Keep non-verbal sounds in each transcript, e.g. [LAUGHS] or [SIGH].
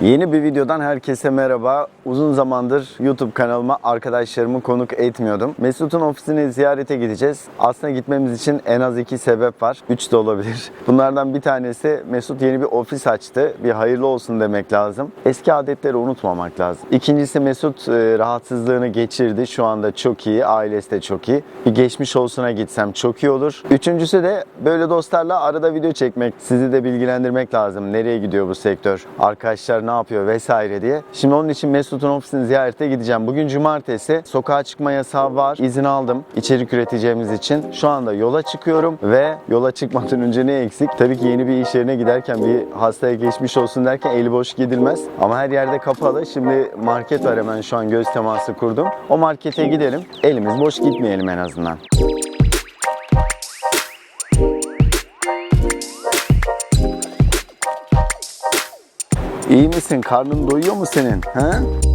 Yeni bir videodan herkese merhaba. Uzun zamandır YouTube kanalıma arkadaşlarımı konuk etmiyordum. Mesut'un ofisini ziyarete gideceğiz. Aslında gitmemiz için en az iki sebep var. Üç de olabilir. [LAUGHS] Bunlardan bir tanesi Mesut yeni bir ofis açtı. Bir hayırlı olsun demek lazım. Eski adetleri unutmamak lazım. İkincisi Mesut e, rahatsızlığını geçirdi. Şu anda çok iyi. Ailesi de çok iyi. Bir geçmiş olsuna gitsem çok iyi olur. Üçüncüsü de böyle dostlarla arada video çekmek. Sizi de bilgilendirmek lazım. Nereye gidiyor bu sektör? Arkadaşlar ne yapıyor vesaire diye. Şimdi onun için Mesut'un ofisini ziyarete gideceğim. Bugün cumartesi. Sokağa çıkma yasağı var. İzin aldım içerik üreteceğimiz için. Şu anda yola çıkıyorum ve yola çıkmadan önce ne eksik? Tabii ki yeni bir iş yerine giderken bir hastaya geçmiş olsun derken eli boş gidilmez. Ama her yerde kapalı. Şimdi market var hemen şu an göz teması kurdum. O markete gidelim. Elimiz boş gitmeyelim en azından. İyi misin? Karnın doyuyor mu senin? He?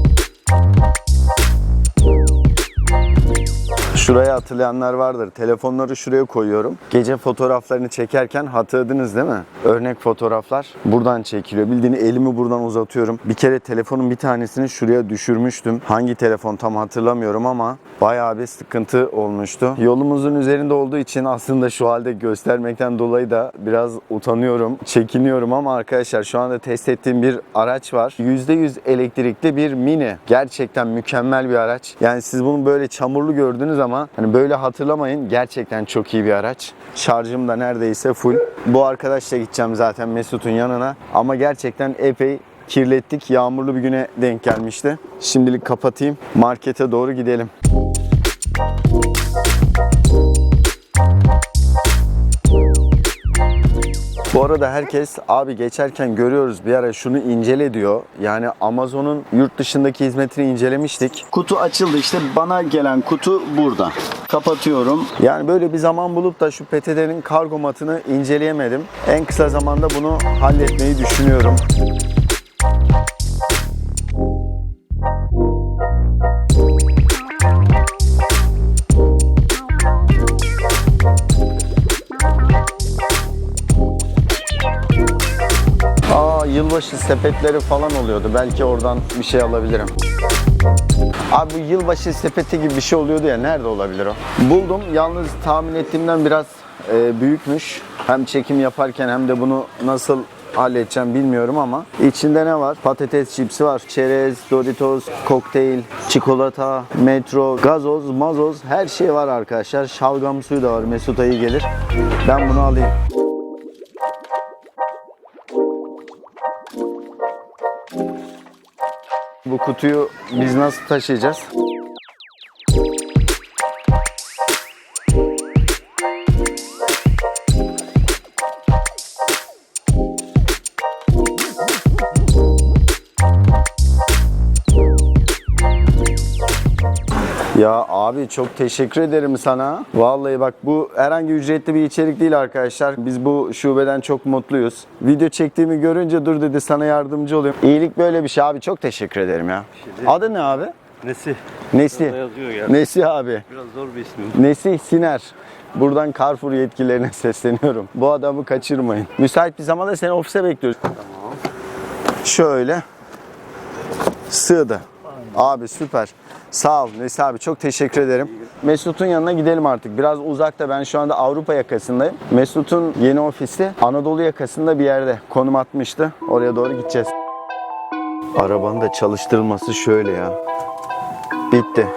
Şuraya hatırlayanlar vardır. Telefonları şuraya koyuyorum. Gece fotoğraflarını çekerken hatırladınız değil mi? Örnek fotoğraflar buradan çekiliyor. Bildiğini elimi buradan uzatıyorum. Bir kere telefonun bir tanesini şuraya düşürmüştüm. Hangi telefon tam hatırlamıyorum ama bayağı bir sıkıntı olmuştu. Yolumuzun üzerinde olduğu için aslında şu halde göstermekten dolayı da biraz utanıyorum, çekiniyorum ama arkadaşlar şu anda test ettiğim bir araç var. %100 elektrikli bir mini. Gerçekten mükemmel bir araç. Yani siz bunu böyle çamurlu gördünüz ama hani böyle hatırlamayın. Gerçekten çok iyi bir araç. Şarjım da neredeyse full. Bu arkadaşla gideceğim zaten Mesut'un yanına. Ama gerçekten epey kirlettik. Yağmurlu bir güne denk gelmişti. Şimdilik kapatayım. Markete doğru gidelim. Bu arada herkes abi geçerken görüyoruz bir ara şunu incele diyor. Yani Amazon'un yurt dışındaki hizmetini incelemiştik. Kutu açıldı işte bana gelen kutu burada. Kapatıyorum. Yani böyle bir zaman bulup da şu PTT'nin kargo matını inceleyemedim. En kısa zamanda bunu halletmeyi düşünüyorum. Yılbaşı sepetleri falan oluyordu. Belki oradan bir şey alabilirim. Abi bu yılbaşı sepeti gibi bir şey oluyordu ya. Nerede olabilir o? Buldum. Yalnız tahmin ettiğimden biraz e, büyükmüş. Hem çekim yaparken hem de bunu nasıl halledeceğim bilmiyorum ama içinde ne var? Patates çipsi var, çerez, Doritos, kokteyl, çikolata, metro, gazoz, mazoz her şey var arkadaşlar. Şalgam suyu da var. Mesut ayı gelir. Ben bunu alayım. Bu kutuyu biz nasıl taşıyacağız? Abi çok teşekkür ederim sana. Vallahi bak bu herhangi ücretli bir içerik değil arkadaşlar. Biz bu şubeden çok mutluyuz. Video çektiğimi görünce dur dedi sana yardımcı olayım. İyilik böyle bir şey abi çok teşekkür ederim ya. Adı ne abi? Nesi? Nesi? Yazıyor ya. Nesi abi? Biraz zor bir ismim. Nesih Siner. Buradan Carrefour yetkililerine [LAUGHS] sesleniyorum. Bu adamı kaçırmayın. Müsait bir zamanda seni ofise bekliyoruz. Şöyle. Sığdı. Abi süper. Sağ ol Nesi abi çok teşekkür ederim. Mesut'un yanına gidelim artık. Biraz uzakta ben şu anda Avrupa yakasındayım. Mesut'un yeni ofisi Anadolu yakasında bir yerde konum atmıştı. Oraya doğru gideceğiz. Arabanın da çalıştırılması şöyle ya. Bitti.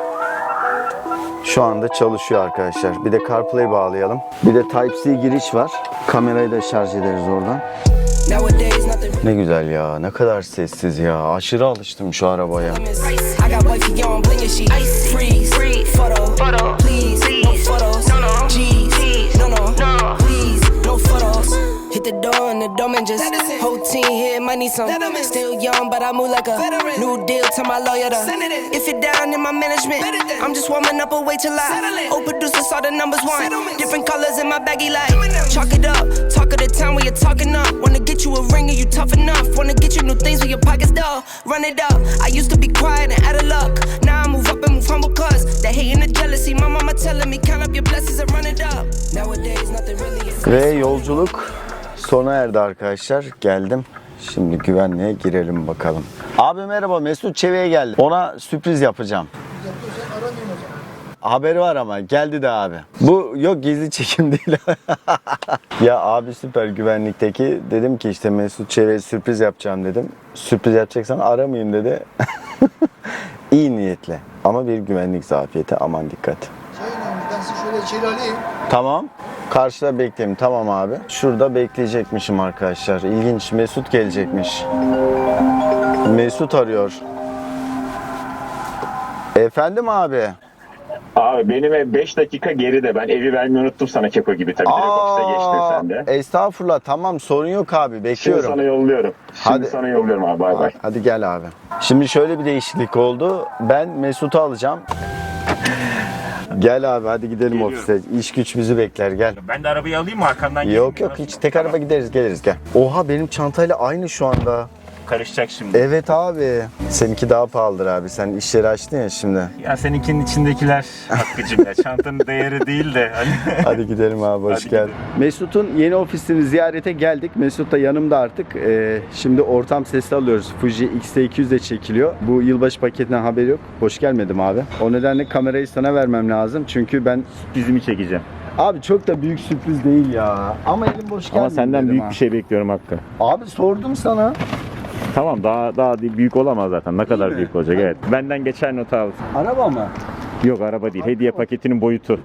Şu anda çalışıyor arkadaşlar. Bir de CarPlay bağlayalım. Bir de Type-C giriş var. Kamerayı da şarj ederiz oradan. Ne güzel ya. Ne kadar sessiz ya. Aşırı alıştım şu arabaya. the door and the dome and just whole team here might need some. Still young, but I move like a new deal to my lawyer. To, if you're down in my management, I'm just warming up a wait till I. Producer saw the numbers one. Different colors in my baggy light. Chalk it up, talk of the town when you're talking up. Wanna get you a ring and you tough enough. Wanna get you new things when your pockets dull. Run it up. I used to be quiet and out of luck. Now I move up and move humble cause the hate and the jealousy. My mama telling me count up your blessings and run it up. Nowadays, nothing really is. Ve yolculuk sona erdi arkadaşlar. Geldim. Şimdi güvenliğe girelim bakalım. Abi merhaba Mesut Çevik'e geldi. Ona sürpriz yapacağım. Haberi var ama geldi de abi. Bu yok gizli çekim [LAUGHS] değil. ya abi süper güvenlikteki dedim ki işte Mesut Çevik'e sürpriz yapacağım dedim. Sürpriz yapacaksan aramayayım dedi. [LAUGHS] İyi niyetle ama bir güvenlik zafiyeti aman dikkat. Şey önemli, ben sizi şöyle içeri alayım. Tamam. Karşıda bekleyeyim. Tamam abi. Şurada bekleyecekmişim arkadaşlar. İlginç. Mesut gelecekmiş. Mesut arıyor. Efendim abi. Abi benim ev 5 dakika geride. Ben evi vermeyi unuttum sana Keko gibi tabii. Direkt ofise geçtin sen de. Estağfurullah. Tamam sorun yok abi. Şimdi Bekliyorum. sana yolluyorum. Şimdi Hadi. sana yolluyorum abi bay bay. Hadi gel abi. Şimdi şöyle bir değişiklik oldu. Ben Mesut'u alacağım. Gel abi hadi gidelim Geliyorum. ofise. İş güç bizi bekler gel. Ben de arabayı alayım mı arkandan geleyim Yok mi? yok hiç tek araba gideriz geliriz gel. Oha benim çantayla aynı şu anda. Karışacak şimdi. Evet abi. Seninki daha pahalıdır abi. Sen iş yeri açtın ya şimdi. Ya seninkinin içindekiler Hakkı'cım ya. Çantanın değeri değil de hani. [LAUGHS] Hadi gidelim abi hoş Hadi geldin. Mesut'un yeni ofisini ziyarete geldik. Mesut da yanımda artık. Ee, şimdi ortam sesli alıyoruz. Fuji X-T200 de çekiliyor. Bu yılbaşı paketinden haberi yok. Hoş gelmedim abi. O nedenle kamerayı sana vermem lazım. Çünkü ben Dizimi çekeceğim. Abi çok da büyük sürpriz değil ya. Ama elim boş gelmiyor. Ama senden büyük ha. bir şey bekliyorum Hakkı. Abi sordum sana. Tamam daha daha değil, büyük olamaz zaten. Ne kadar mi? büyük olacak evet. Benden geçer not al. Araba mı? Yok araba değil. Hediye paketinin boyutu.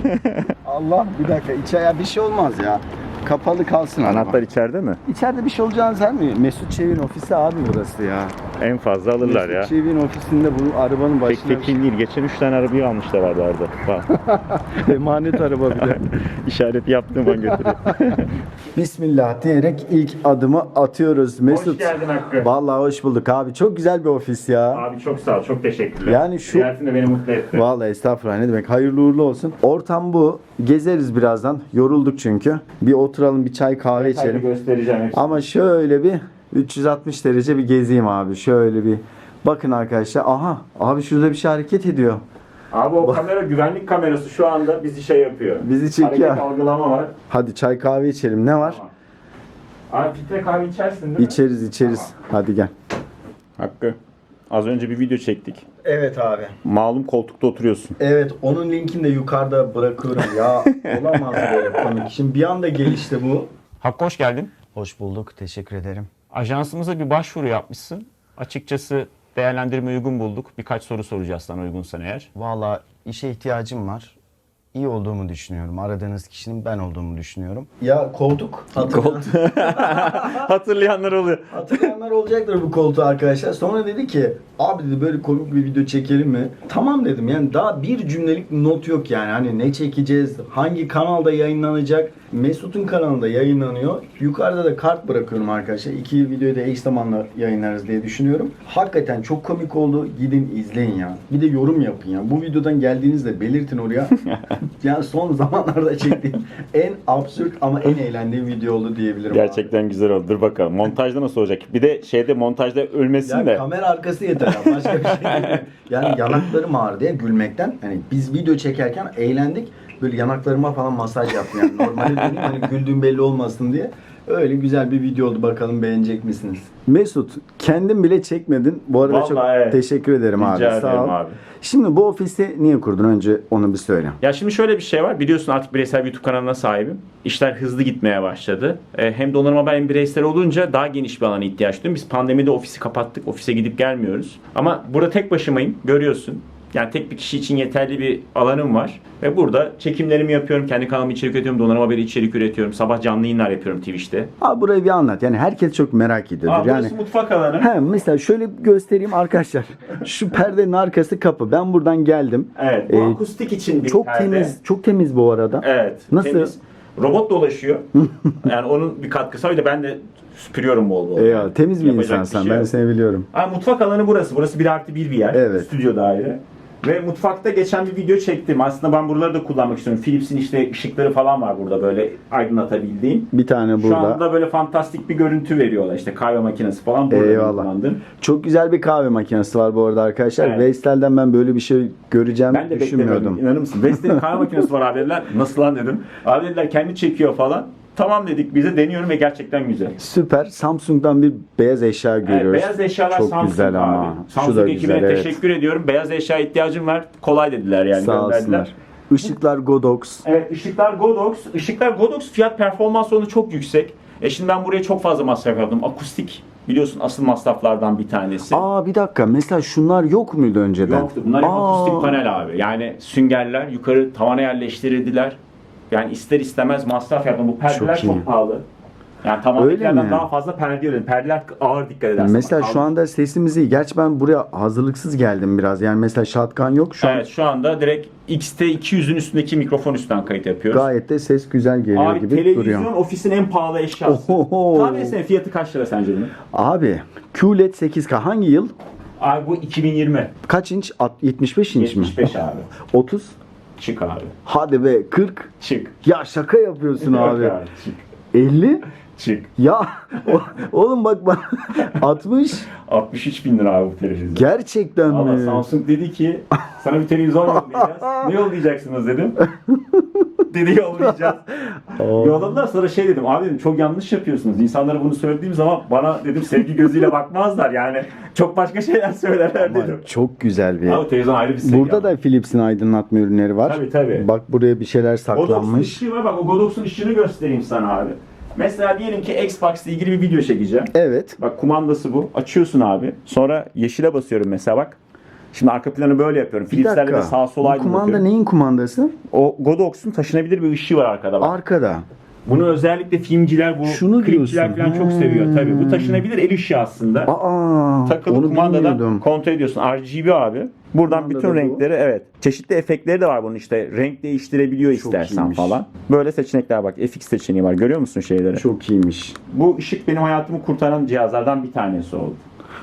[LAUGHS] Allah bir dakika içeriye bir şey olmaz ya. Kapalı kalsın araba. Anahtar içeride mi? İçeride bir şey olacağını sanmıyorum. Mesut Çevik'in ofisi abi burası ya. En fazla alırlar ya. Çevik'in ofisinde bu arabanın Tek başına tekin değil. Geçen 3 tane arabayı almışlar arada. Bak. [LAUGHS] emanet araba bir de. [LAUGHS] İşaret yaptığım an götürüyor. [LAUGHS] Bismillah diyerek ilk adımı atıyoruz. Mesut. geldin Hakkı. Vallahi hoş bulduk abi. Çok güzel bir ofis ya. Abi çok sağ ol. Çok teşekkürler. Yani şu- Ziyaretin de beni mutlu etti. Vallahi estağfurullah ne demek. Hayırlı uğurlu olsun. Ortam bu. Gezeriz birazdan. Yorulduk çünkü. Bir oturalım bir çay kahve Hadi içelim. göstereceğim hepsini. Ama şöyle bir 360 derece bir gezeyim abi. Şöyle bir Bakın arkadaşlar. Aha abi şurada bir şey hareket ediyor. Abi o kamera güvenlik kamerası şu anda bizi şey yapıyor. Bizi çekiyor. Hareket algılama var. Hadi çay kahve içelim. Ne var? Abi filtre kahve içersin değil mi? İçeriz içeriz. Hadi gel. Hakkı. Az önce bir video çektik. Evet abi. Malum koltukta oturuyorsun. Evet onun linkini de yukarıda bırakıyorum. Ya [LAUGHS] olamaz böyle komik. Şimdi bir anda gelişti bu. Hakkı hoş geldin. Hoş bulduk. Teşekkür ederim. Ajansımıza bir başvuru yapmışsın. Açıkçası değerlendirme uygun bulduk. Birkaç soru soracağız sana uygunsan eğer. Valla işe ihtiyacım var. İyi olduğumu düşünüyorum. Aradığınız kişinin ben olduğumu düşünüyorum. Ya koltuk. [LAUGHS] Hatırlayanlar oluyor. Hatırlayanlar olacaktır bu koltuğu arkadaşlar. Sonra dedi ki abi dedi böyle komik bir video çekelim mi? Tamam dedim yani daha bir cümlelik not yok yani. Hani ne çekeceğiz? Hangi kanalda yayınlanacak? Mesut'un kanalında yayınlanıyor. Yukarıda da kart bırakıyorum arkadaşlar. İki videoyu da eş zamanla yayınlarız diye düşünüyorum. Hakikaten çok komik oldu. Gidin izleyin ya. Bir de yorum yapın ya. Bu videodan geldiğinizde belirtin oraya. [LAUGHS] yani son zamanlarda çektiğim en absürt ama en eğlendiğim video oldu diyebilirim. abi. Gerçekten güzel oldu. Dur bakalım. Montajda nasıl olacak? Bir de şeyde montajda ölmesin Ya de. kamera arkası yeter ya. Başka bir şey değil. [LAUGHS] Yani yanaklarım ağrıdı ya gülmekten. Hani biz video çekerken eğlendik. Böyle yanaklarıma falan masaj yaptım yani. Normalde dedim hani güldüğüm belli olmasın diye. Öyle güzel bir video oldu. Bakalım beğenecek misiniz? Mesut, kendin bile çekmedin. Bu arada Vallahi çok evet. teşekkür ederim Rica abi. ederim Sağ ol. abi. Şimdi bu ofisi niye kurdun? Önce onu bir söyle. Ya şimdi şöyle bir şey var. Biliyorsun artık bireysel bir YouTube kanalına sahibim. İşler hızlı gitmeye başladı. Ee, hem donanım haber hem bireysel olunca daha geniş bir alana ihtiyaç duydum. Biz pandemide ofisi kapattık. Ofise gidip gelmiyoruz. Ama burada tek başımayım. Görüyorsun. Yani tek bir kişi için yeterli bir alanım var. Ve burada çekimlerimi yapıyorum. Kendi kanalıma içerik üretiyorum. Donanım haberi içerik üretiyorum. Sabah canlı yayınlar yapıyorum Twitch'te. Abi burayı bir anlat. Yani herkes çok merak ediyordur. Aa, yani mutfak alanı. He, mesela şöyle göstereyim arkadaşlar. Şu perdenin arkası kapı. Ben buradan geldim. Evet. Bu Ee, akustik için bir Çok perde. temiz, çok temiz bu arada. Evet. Nasıl? Temiz. Robot dolaşıyor. [LAUGHS] yani onun bir katkısı var. Bir de ben de süpürüyorum bol bol. Eyvallah. Temiz bir Yapacak insansan. şey ben seni biliyorum. Ha, mutfak alanı burası. Burası bir artı bir bir yer. Evet. Stüdyo daire. Ve mutfakta geçen bir video çektim. Aslında ben buraları da kullanmak istiyorum. Philips'in işte ışıkları falan var burada böyle aydınlatabildiğim. Bir tane Şu burada. anda böyle fantastik bir görüntü veriyorlar. İşte kahve makinesi falan burada Eyvallah. kullandım. Çok güzel bir kahve makinesi var bu arada arkadaşlar. Evet. Vestel'den ben böyle bir şey göreceğim Ben de beklemiyordum. düşünmüyordum. İnanır mısın? Vestel'in kahve makinesi var abi dediler. Nasıl lan dedim. Abi dediler kendi çekiyor falan. Tamam dedik bize deniyorum ve gerçekten güzel. Süper. Samsung'dan bir beyaz eşya Evet, görüyoruz. beyaz eşyalar Çok Samsung güzel abi. ama. Şu Samsung da ekibine güzel, evet. teşekkür ediyorum. Beyaz eşya ihtiyacım var. Kolay dediler yani Sağ gönderdiler. olsunlar. Işıklar Godox. Evet ışıklar Godox. Işıklar Godox fiyat performans oranı çok yüksek. E şimdi ben buraya çok fazla masraf yaptım. Akustik biliyorsun asıl masraflardan bir tanesi. Aa bir dakika. Mesela şunlar yok muydu önceden? Yoktu. Bunlar Aa. akustik panel abi. Yani süngerler yukarı tavana yerleştirildiler. Yani ister istemez masraf yaptım. Bu perdeler Çok çok, pahalı. Yani tavandakilerden daha fazla perde ödedim. Perdeler ağır dikkat edersin. Mesela Bak, şu anda sesimiz iyi. Gerçi ben buraya hazırlıksız geldim biraz. Yani mesela shotgun yok şu an. Evet şu anda direkt XT200'ün üstündeki mikrofon üstünden kayıt yapıyoruz. Gayet de ses güzel geliyor Abi gibi televizyon duruyor. ofisin en pahalı eşyası. Ohoho. Tahmin etsene fiyatı kaç lira sence bunun? Abi QLED 8K hangi yıl? Abi bu 2020. Kaç inç? At- 75 inç mi? 75 abi. [LAUGHS] 30? Çık abi. Hadi be 40. Çık. Ya şaka yapıyorsun Yok abi. Çık. 50? Çık. Ya [LAUGHS] o- oğlum bak bak [LAUGHS] 60 63 bin lira abi bu televizyon. gerçekten Valla mi? Samsung dedi ki sana bir televizyon yollayacağız. [LAUGHS] ne yollayacaksınız dedim. dedi yollayacağız. Yolladılar sonra şey dedim abi dedim çok yanlış yapıyorsunuz. İnsanlara bunu söylediğim zaman bana dedim sevgi gözüyle bakmazlar yani. Çok başka şeyler söylerler Ama dedim. çok güzel bir. Abi televizyon ayrı bir seviye. Burada da Philips'in aydınlatma ürünleri var. Tabii, tabii. Bak buraya bir şeyler Godox'un saklanmış. ışığı var bak o Godox'un ışığını göstereyim sana abi. Mesela diyelim ki Xbox ile ilgili bir video çekeceğim. Evet. Bak kumandası bu. Açıyorsun abi. Sonra yeşile basıyorum mesela bak. Şimdi arka planı böyle yapıyorum. Philips'lerle de sağa sola Bu aydınlatıyorum. kumanda neyin kumandası? O Godox'un taşınabilir bir ışığı var arkada bak. Arkada. Bunu özellikle filmciler bu Şunu klipçiler diyorsun. falan çok seviyor tabii. Bu taşınabilir el ışığı aslında. Aa, Takılı onu kumandadan bilmiyordum. kontrol ediyorsun. RGB abi. Buradan Kumanda bütün bu. renkleri evet. Çeşitli efektleri de var bunun işte. Renk değiştirebiliyor Çok istersen iyiymiş. falan. Böyle seçenekler bak. FX seçeneği var. Görüyor musun şeyleri? Çok iyiymiş. Bu ışık benim hayatımı kurtaran cihazlardan bir tanesi oldu.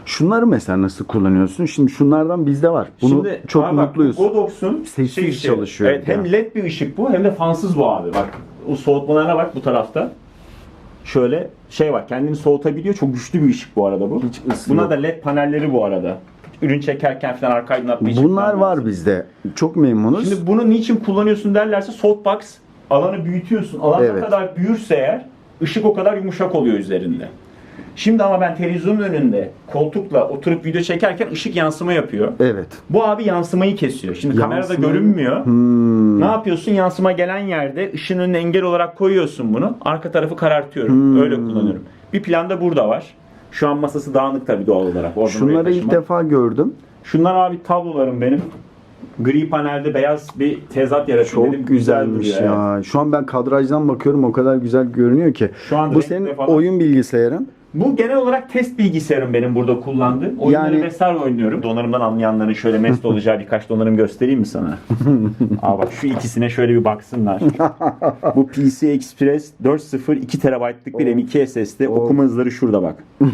Şunları mesela nasıl kullanıyorsun? Şimdi şunlardan bizde var. Bunu Şimdi çok abi bak, mutluyuz. bu Godox'un Sessiz çalışıyor Evet, ya. hem led bir ışık bu hem de fansız bu abi. Bak o soğutmalarına bak bu tarafta. Şöyle şey var kendini soğutabiliyor. Çok güçlü bir ışık bu arada bu. Hiç ısı Buna yok. da led panelleri bu arada. Ürün çekerken falan arka aydınlatma için Bunlar var lazım. bizde. Çok memnunuz. Şimdi bunu niçin kullanıyorsun derlerse softbox alanı büyütüyorsun. Alan Evet. ne kadar büyürse eğer ışık o kadar yumuşak oluyor üzerinde. Şimdi ama ben televizyonun önünde koltukla oturup video çekerken ışık yansıma yapıyor. Evet. Bu abi yansımayı kesiyor. Şimdi kamerada Yansımayı- görünmüyor. Hmm. Ne yapıyorsun? Yansıma gelen yerde önüne engel olarak koyuyorsun bunu. Arka tarafı karartıyorum. Hmm. Öyle kullanıyorum. Bir plan da burada var. Şu an masası dağınık tabii doğal olarak. Oradan Şunları ilk defa gördüm. Şunlar abi tablolarım benim. Gri panelde beyaz bir tezat yaratıyor. Çok dedim. güzelmiş ya. evet. Şu an ben kadrajdan bakıyorum o kadar güzel görünüyor ki. Şu an Bu senin oyun bilgisayarın. Bu genel olarak test bilgisayarım benim burada kullandığım. Oyunları Yani- vesaire oynuyorum. Donanımdan anlayanların şöyle mest olacağı birkaç donanım göstereyim mi sana? [LAUGHS] Aa bak şu ikisine şöyle bir baksınlar. [LAUGHS] Bu PC Express 4.0 2 TB'lık bir M2 SSD. Okuma hızları şurada bak. [LAUGHS]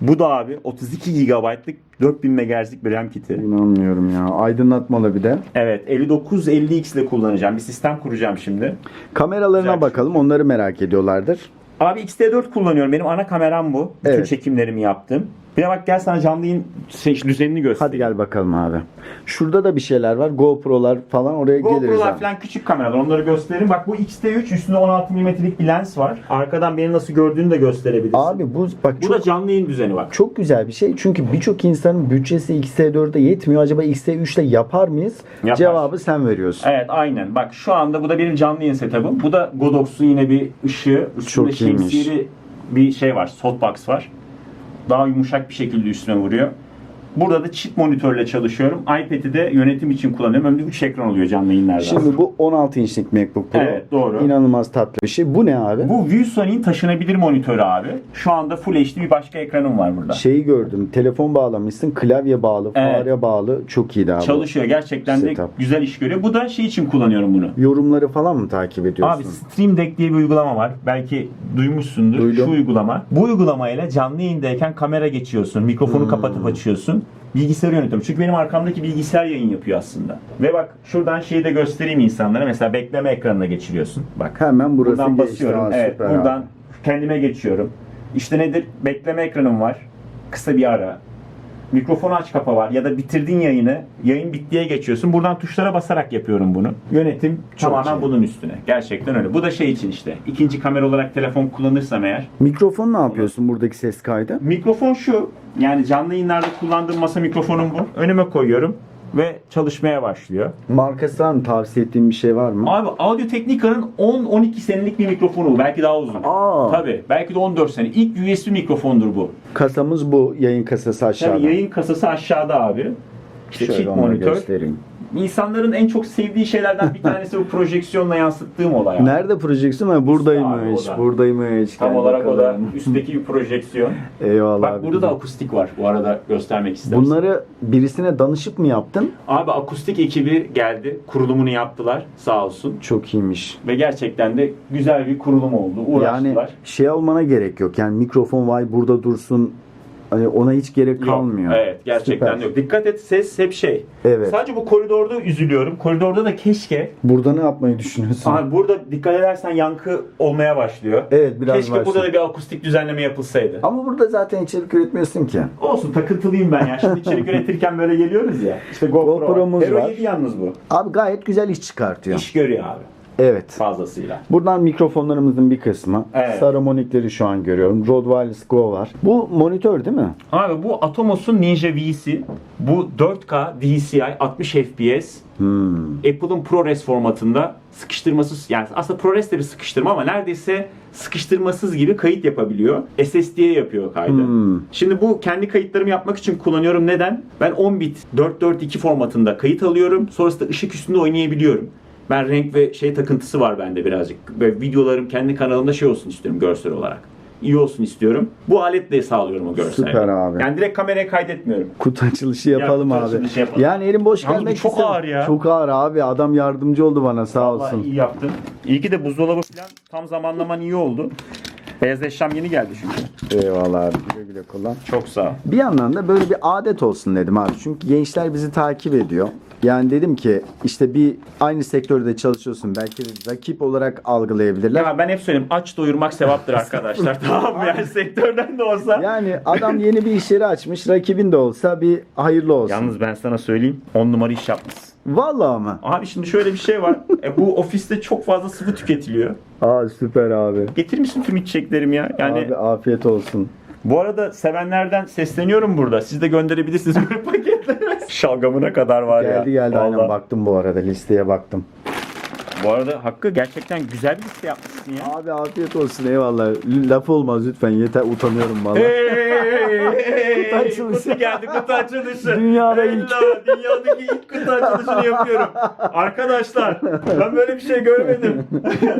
Bu da abi 32 GB'lık 4000 MHz'lik bir RAM kiti. İnanmıyorum ya. Aydınlatmalı bir de. Evet 5950X ile kullanacağım. Bir sistem kuracağım şimdi. Kameralarına Güzel. bakalım. Onları merak ediyorlardır. Abi X-T4 kullanıyorum. Benim ana kameram bu. Bütün Evet. çekimlerimi yaptım. Bir de bak gel sana canlı yayın şey, düzenini göstereyim. Hadi gel bakalım abi. Şurada da bir şeyler var. GoPro'lar falan oraya geliriz GoPro'lar abi. falan küçük kameralar onları göstereyim. Bak bu X-T3 üstünde 16 mm'lik bir lens var. Arkadan beni nasıl gördüğünü de gösterebilirsin. Abi bu bak bu çok da canlı yayın düzeni bak. çok güzel bir şey. Çünkü birçok insanın bütçesi XT4'e yetmiyor. Acaba XT3'te yapar mıyız? Yapar. Cevabı sen veriyorsun. Evet aynen. Bak şu anda bu da benim canlı yayın setup'ım. Bu da Godox'un yine bir ışığı. Üstünde Çok iyiymiş. şemsiyeli bir şey var. Softbox var. Daha yumuşak bir şekilde üstüne vuruyor. Burada da çift monitörle çalışıyorum. iPad'i de yönetim için kullanıyorum. Hem de 3 ekran oluyor canlı yayınlarda. Şimdi bu 16 inçlik MacBook Pro. Evet, doğru. İnanılmaz tatlı bir şey. Bu ne abi? Bu ViewSony'in taşınabilir monitörü abi. Şu anda Full HD bir başka ekranım var burada. Şeyi gördüm. Telefon bağlamışsın. Klavye bağlı, Evet. fare bağlı. Çok iyiydi abi. Çalışıyor. Gerçekten de Setup. güzel iş görüyor. Bu da şey için kullanıyorum bunu. Yorumları falan mı takip ediyorsun? Abi Stream Deck diye bir uygulama var. Belki duymuşsundur. Duydum. Şu uygulama. Bu uygulamayla canlı yayındayken kamera geçiyorsun. Mikrofonu Hmm. kapatıp açıyorsun. Bilgisayarı yönetiyorum. Çünkü benim arkamdaki bilgisayar yayın yapıyor aslında. Ve bak şuradan şeyi de göstereyim insanlara. Mesela bekleme ekranına geçiriyorsun. Bak. Hemen burası Buradan basıyorum. Ha, evet. Buradan abi. kendime geçiyorum. İşte nedir? Bekleme ekranım var. Kısa bir ara. Mikrofonu aç kapa var ya da bitirdin yayını. Yayın bittiye geçiyorsun. Buradan tuşlara basarak yapıyorum bunu. Yönetim tamamen iyi. bunun üstüne. Gerçekten öyle. Bu da şey için işte. ikinci kamera olarak telefon kullanırsam eğer. Mikrofon ne yapıyorsun buradaki ses kaydı? Mikrofon şu. Yani canlı yayınlarda kullandığım masa mikrofonum bu. Önüme koyuyorum ve çalışmaya başlıyor. Markası var mı? Tavsiye ettiğin bir şey var mı? Abi Audio Technica'nın 10-12 senelik bir mikrofonu bu. Belki daha uzun. Aa. Tabii. Belki de 14 sene. İlk USB mikrofondur bu. Kasamız bu. Yayın kasası aşağıda. Yani yayın kasası aşağıda abi. İşte Şöyle onu monitör. göstereyim. İnsanların en çok sevdiği şeylerden bir tanesi bu projeksiyonla yansıttığım olay. abi. Nerede projeksiyon? Ha, buradaymış. Abi o da. Buradaymış. Tam Gel olarak o da bakalım. üstteki bir projeksiyon. [LAUGHS] Eyvallah Bak abi. burada da akustik var. Bu arada göstermek isterim. Bunları birisine danışıp mı yaptın? Abi akustik ekibi geldi. Kurulumunu yaptılar sağ olsun. Çok iyiymiş. Ve gerçekten de güzel bir kurulum oldu. Uğraştılar. Yani şey olmana gerek yok. Yani mikrofon vay burada dursun. Hani ona hiç gerek Yok, kalmıyor. Evet gerçekten Süper. yok. Dikkat et ses hep şey. Evet. Sadece bu koridorda üzülüyorum. Koridorda da keşke. Burada ne yapmayı düşünüyorsun? Abi burada dikkat edersen yankı olmaya başlıyor. Evet, biraz Keşke başlıyor. burada da bir akustik düzenleme yapılsaydı. Ama burada zaten içerik üretmiyorsun ki. Olsun takıntılıyım ben ya. Şimdi içerik [LAUGHS] üretirken böyle geliyoruz ya. İşte GoPro. GoPro'muz Hero var. 7 yalnız bu. Abi gayet güzel iş çıkartıyor. İş görüyor abi Evet. fazlasıyla. Buradan mikrofonlarımızın bir kısmı. Evet. Saramonick'leri şu an görüyorum. Rode Wireless Go var. Bu monitör değil mi? Abi bu Atomos'un Ninja V'si. Bu 4K DCI 60 FPS. Hmm. Apple'ın ProRes formatında sıkıştırmasız yani aslında ProRes de bir sıkıştırma ama neredeyse sıkıştırmasız gibi kayıt yapabiliyor. SSD'ye yapıyor kaydı. Hmm. Şimdi bu kendi kayıtlarımı yapmak için kullanıyorum. Neden? Ben 10 bit 442 formatında kayıt alıyorum. Sonrasında ışık üstünde oynayabiliyorum. Ben renk ve şey takıntısı var bende birazcık. Böyle videolarım kendi kanalımda şey olsun istiyorum görsel olarak. İyi olsun istiyorum. Bu aletle sağlıyorum o görseli. Süper abi. Yani direkt kameraya kaydetmiyorum. Kutu açılışı yapalım kutu abi. açılışı yapalım. Yani elim boş Yalnız bu gelmek çok istemem. ağır ya. Çok ağır abi. Adam yardımcı oldu bana sağ Vallahi olsun. iyi yaptın. İyi ki de buzdolabı falan tam zamanlaman iyi oldu. Beyaz eşyam yeni geldi çünkü. Eyvallah abi. Güle güle kullan. Çok sağ ol. Bir yandan da böyle bir adet olsun dedim abi. Çünkü gençler bizi takip ediyor. Yani dedim ki işte bir aynı sektörde çalışıyorsun. Belki de rakip olarak algılayabilirler. Ya ben hep söyleyeyim aç doyurmak sevaptır arkadaşlar. [LAUGHS] tamam mı? Yani sektörden de olsa. Yani adam yeni bir iş yeri açmış. Rakibin de olsa bir hayırlı olsun. Yalnız ben sana söyleyeyim 10 numara iş yapmışsın. Vallahi ama. Abi şimdi şöyle bir şey var. [LAUGHS] E, bu ofiste çok fazla sıvı tüketiliyor. Aa süper abi. Getir misin tüm içeceklerim ya? Yani Abi afiyet olsun. bu arada sevenlerden sesleniyorum burada. Siz de gönderebilirsiniz böyle [LAUGHS] paketleri. Şalgamına kadar var ya. Geldi geldi aynen Vallahi. baktım bu arada listeye baktım. Bu arada Hakkı gerçekten güzel bir liste yapmışsın ya. Abi afiyet olsun eyvallah. Laf olmaz lütfen yeter utanıyorum valla. Hey, Kutu açılışı. Kutu geldi kutu açılışı. Dünyada ilk. Dünyadaki ilk kutu açılışını yapıyorum. Arkadaşlar ben böyle bir şey görmedim.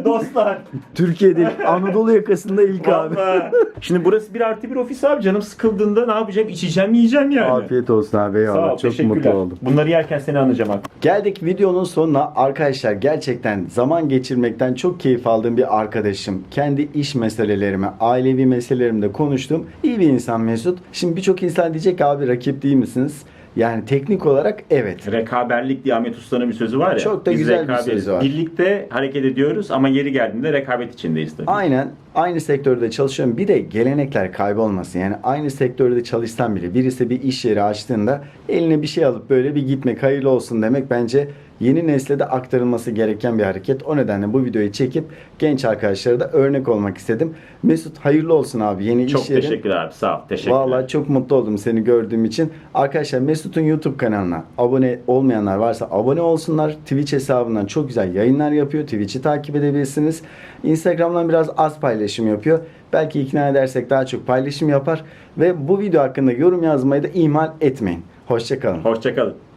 Dostlar. Türkiye'de Anadolu yakasında ilk abi. Vallahi. Şimdi burası bir artı bir ofis abi. Canım sıkıldığında ne yapacağım? İçeceğim yiyeceğim yani. Afiyet olsun abi Sağ eyvallah. ol, Çok mutlu oldum. Bunları yerken seni anacağım Hakkı. Geldik videonun sonuna. Arkadaşlar gerçekten zaman geçirmekten çok keyif aldığım bir arkadaşım. Kendi iş meselelerimi, ailevi meselelerimde konuştum. İyi bir insan Mesut. Şimdi birçok insan diyecek abi rakip değil misiniz? Yani teknik olarak evet. Rekaberlik diye Ahmet Usta'nın bir sözü var ya. Çok da güzel bir rekabetiz. sözü var. Birlikte hareket ediyoruz ama yeri geldiğinde rekabet içindeyiz tabii. Aynen aynı sektörde çalışıyorum. Bir de gelenekler kaybolmasın. Yani aynı sektörde çalışsam bile birisi bir iş yeri açtığında eline bir şey alıp böyle bir gitmek hayırlı olsun demek bence yeni nesle de aktarılması gereken bir hareket. O nedenle bu videoyu çekip genç arkadaşlara da örnek olmak istedim. Mesut hayırlı olsun abi yeni Çok iş yerin. teşekkürler abi. Sağ ol. Teşekkürler. Vallahi çok mutlu oldum seni gördüğüm için. Arkadaşlar Mesut'un YouTube kanalına abone olmayanlar varsa abone olsunlar. Twitch hesabından çok güzel yayınlar yapıyor. Twitch'i takip edebilirsiniz. Instagram'dan biraz az paylaşım yapıyor. Belki ikna edersek daha çok paylaşım yapar. Ve bu video hakkında yorum yazmayı da ihmal etmeyin. Hoşçakalın. Hoşçakalın.